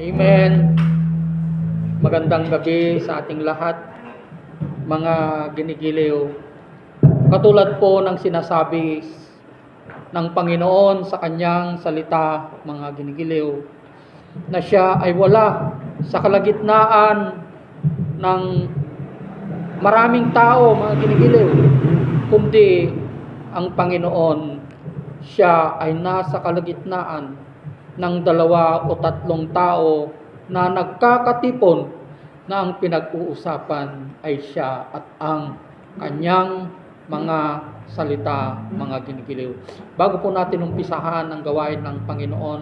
Amen. Magandang gabi sa ating lahat, mga ginigiliw. Katulad po ng sinasabi ng Panginoon sa kanyang salita, mga ginigiliw, na siya ay wala sa kalagitnaan ng maraming tao, mga ginigiliw, kundi ang Panginoon, siya ay nasa kalagitnaan ng dalawa o tatlong tao na nagkakatipon na ang pinag-uusapan ay siya at ang kanyang mga salita, mga ginigiliw. Bago po natin umpisahan ang gawain ng Panginoon,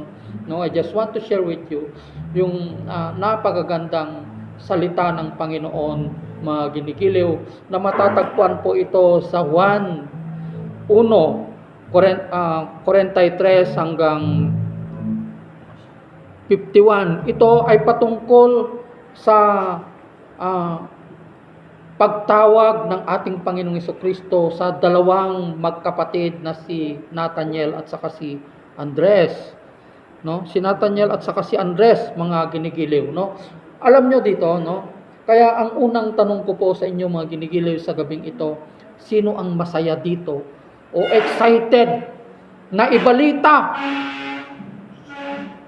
no, I just want to share with you yung ah, napakagandang salita ng Panginoon, mga ginigiliw, na matatagpuan po ito sa 1, 1, 43 hanggang 51. Ito ay patungkol sa ah, pagtawag ng ating Panginoong Kristo sa dalawang magkapatid na si Nathaniel at saka si Andres. No? Si Nathaniel at saka si Andres, mga ginigiliw, no? Alam nyo dito, no? Kaya ang unang tanong ko po sa inyo mga ginigiliw sa gabing ito, sino ang masaya dito o excited na ibalita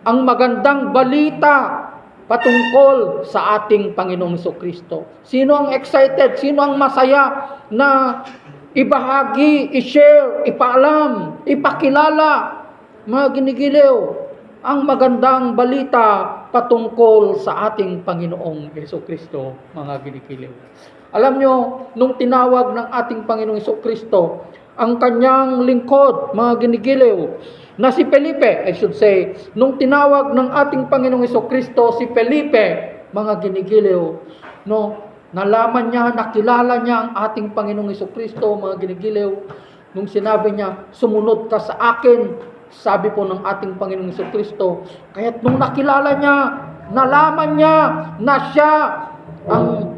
ang magandang balita patungkol sa ating Panginoong Kristo. Sino ang excited? Sino ang masaya na ibahagi, i-share, ipaalam, ipakilala, mga ginigiliw, ang magandang balita patungkol sa ating Panginoong Kristo, mga ginigiliw. Alam nyo, nung tinawag ng ating Panginoong Kristo, ang kanyang lingkod, mga ginigiliw, na si Felipe, I should say, nung tinawag ng ating Panginoong Kristo si Felipe, mga ginigiliw, no, nalaman niya, nakilala niya ang ating Panginoong Kristo, mga ginigiliw, nung sinabi niya, sumunod ka sa akin, sabi po ng ating Panginoong Kristo, kaya't nung nakilala niya, nalaman niya na siya ang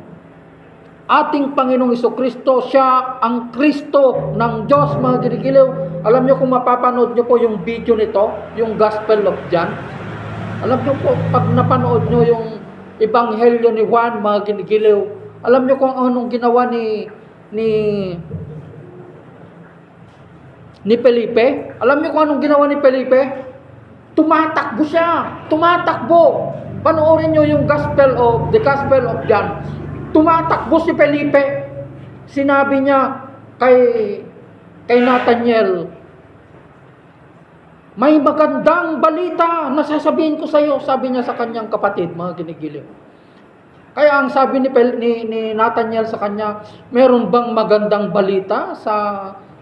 ating Panginoong Kristo, siya ang Kristo ng Diyos, mga ginigiliw. Alam niyo kung mapapanood niyo po yung video nito, yung Gospel of John. Alam niyo po, pag napanood niyo yung Ebanghelyo ni Juan, mga ginigiliw, alam niyo kung anong ginawa ni ni ni Felipe? Alam niyo kung anong ginawa ni Felipe? Tumatakbo siya. Tumatakbo. Panoorin niyo yung Gospel of the Gospel of John. Tumatakbo si Felipe. Sinabi niya kay kay Nathaniel, may magandang balita na sasabihin ko sa iyo, sabi niya sa kanyang kapatid, mga ginigiliw. Kaya ang sabi ni, ni, ni Nathaniel sa kanya, meron bang magandang balita sa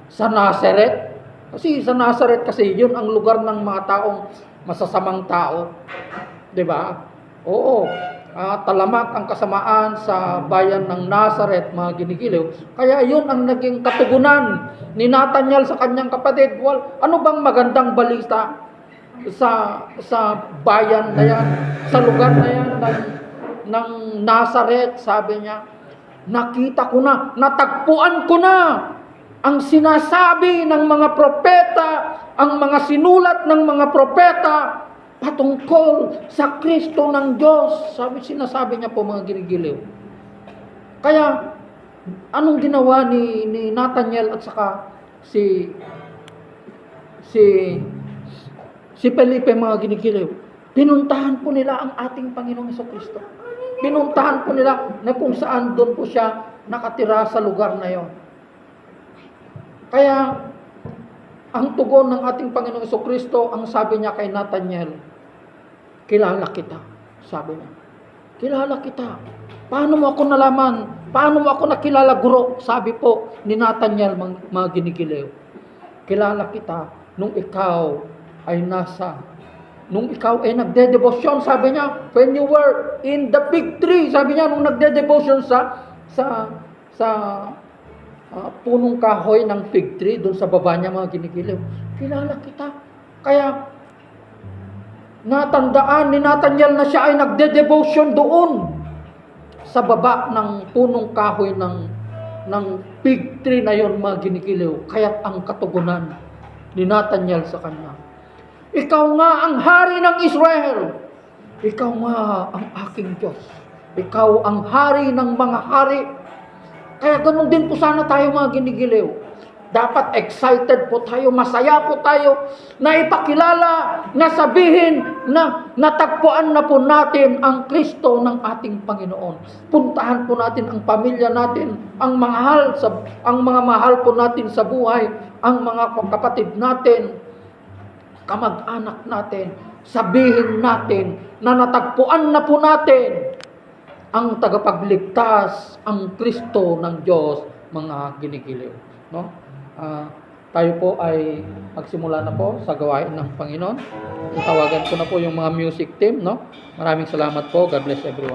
sa Nazareth? Kasi sa Nazareth kasi yun ang lugar ng mga taong masasamang tao. 'Di ba? Oo. Ah, talamak ang kasamaan sa bayan ng Nazareth, mga ginigiliw. Kaya yun ang naging katugunan ni Nathaniel sa kanyang kapatid. Well, ano bang magandang balita sa sa bayan na yan, sa lugar na yan ng, ng Nazareth, sabi niya, nakita ko na, natagpuan ko na ang sinasabi ng mga propeta, ang mga sinulat ng mga propeta patungkol sa Kristo ng Diyos. Sabi, sinasabi niya po mga ginigiliw. Kaya, anong ginawa ni, ni Nathaniel at saka si si si Felipe mga ginigiliw? Pinuntahan po nila ang ating Panginoong Kristo. Pinuntahan po nila na kung saan doon po siya nakatira sa lugar na yon. Kaya, ang tugon ng ating Panginoong Kristo, ang sabi niya kay Nathaniel, kilala kita, sabi niya. Kilala kita. Paano mo ako nalaman? Paano mo ako nakilala, guro? Sabi po ni Nathaniel, mga, ginigiliw. Kilala kita nung ikaw ay nasa, nung ikaw ay nagde-devotion, sabi niya, when you were in the big tree, sabi niya, nung nagde-devotion sa, sa, sa ah, punong kahoy ng fig tree doon sa baba niya mga ginigiliw. Kilala kita. Kaya natandaan ni Nathaniel na siya ay nagde-devotion doon sa baba ng punong kahoy ng ng fig tree na yon mga ginigiliw. Kaya't ang katugunan ni Nathaniel sa kanya. Ikaw nga ang hari ng Israel. ikaw nga ang aking Diyos. Ikaw ang hari ng mga hari. Kaya ganun din po sana tayo mga ginigiliw. Dapat excited po tayo, masaya po tayo, na ipakilala, na sabihin na natagpuan na po natin ang Kristo ng ating Panginoon. Puntahan po natin ang pamilya natin, ang mahal sa ang mga mahal po natin sa buhay, ang mga kapatid natin, kamag-anak natin, sabihin natin na natagpuan na po natin ang tagapagligtas, ang Kristo ng Diyos, mga ginigiliw. No? Ah, tayo po ay magsimula na po sa gawain ng Panginoon. Tawagan ko na po yung mga music team. No? Maraming salamat po. God bless everyone.